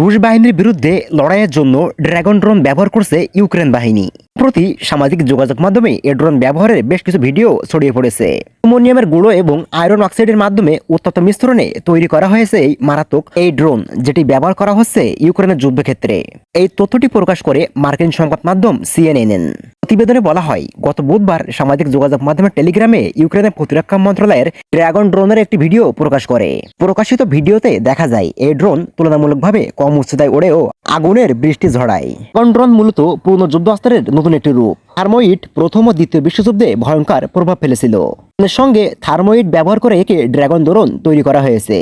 রুশ বাহিনীর বিরুদ্ধে লড়াইয়ের জন্য ড্রাগন ড্রোন ব্যবহার করছে ইউক্রেন বাহিনী। প্রতি সামাজিক যোগাযোগ মাধ্যমে এ ড্রোন ব্যবহারের বেশ কিছু ভিডিও ছড়িয়ে পড়েছে। অ্যামোনিয়ামের গুঁড়ো এবং আয়রন অক্সাইডের মাধ্যমে উত্তপ্ত মিশ্রণে তৈরি করা হয়েছে এই মারাত্মক এই ড্রোন, যেটি ব্যবহার করা হচ্ছে ইউক্রেনের যুদ্ধক্ষেত্রে। এই তথ্যটি প্রকাশ করে মার্কিন সংবাদ মাধ্যম সিএনএন প্রতিবেদনে বলা হয়, গত বুধবার সামাজিক যোগাযোগ মাধ্যমে টেলিগ্রামে ইউক্রেনের প্রতিরক্ষা মন্ত্রণালয়ের ড্রাগন ড্রোনের একটি ভিডিও প্রকাশ করে। প্রকাশিত ভিডিওতে দেখা যায়, এই ড্রোন তুলনামূলকভাবে কম উচ্চতায় ওড়েও আগুনের বৃষ্টি ঝড়ায়। ড্রাগন ড্রোন মূলত পূর্ণ যুদ্ধাস্ত্রের নতুন একটি রূপ। থার্মোইড প্রথম ও দ্বিতীয় বিশ্বযুদ্ধে ভয়ঙ্কর প্রভাব ফেলেছিল। সঙ্গে থার্মোইট ব্যবহার করে একে ড্রাগন ড্রোন তৈরি করা হয়েছে।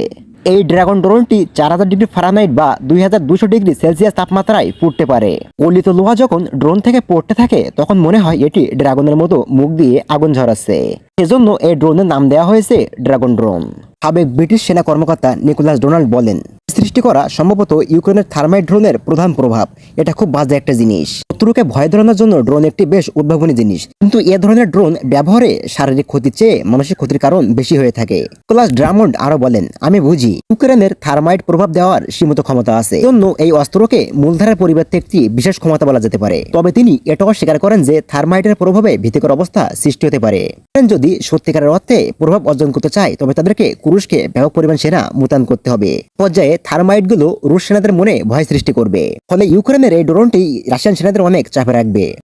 এই ড্রাগন ড্রোনটি চার হাজার ডিগ্রি ফারানাইট বা দুই হাজার দুশো ডিগ্রি সেলসিয়াস তাপমাত্রায় পড়তে পারে। অলিত লোহা যখন ড্রোন থেকে পড়তে থাকে, তখন মনে হয় এটি ড্রাগনের মতো মুখ দিয়ে আগুন ঝরাচ্ছে। সেজন্য এই ড্রোনের নাম দেওয়া হয়েছে ড্রাগন ড্রোন। সাবেক ব্রিটিশ সেনা কর্মকর্তা নিকোলাস ডোনাল্ড বলেন সৃষ্টি করা সম্ভবত ইউক্রেনের থার্মাইট ড্রোনের প্রধান প্রভাব। এটা খুব বাজে একটা জিনিস। শত্রুকে ভয় ধরানোর জন্য ড্রোন একটি বেশ উদ্ভাবনী জিনিস। কিন্তু এ ধরনের ড্রোন ব্যবহারে শারীরিক ক্ষতির চেয়ে মানসিক ক্ষতির কারণ বেশি হয়ে থাকে। ক্লাস ড্রামন্ড আরও বলেন, আমি বুঝি, ইউক্রেনের থার্মাইট প্রভাব দেওয়ার সীমিত ক্ষমতা আছে। জন্য এই অস্ত্রকে মূলধারার পরিবর্তে একটি বিশেষ ক্ষমতা বলা যেতে পারে। তবে তিনি এটাও স্বীকার করেন যে, থার্মাইটের প্রভাবে ভীতিকর অবস্থা সৃষ্টি হতে পারে। যদি সত্যিকারের অর্থে প্রভাব অর্জন করতে চায়, তবে তাদেরকে কুরুশকে ব্যাপক পরিমাণ সেনা মোতায়েন করতে হবে। পর্যায়ে থার্মাইটগুলো রুশ সেনাদের মনে ভয় সৃষ্টি করবে। ফলে ইউক্রেনের এই ড্রোনটি রাশিয়ান সেনাদের অনেক চাপে রাখবে।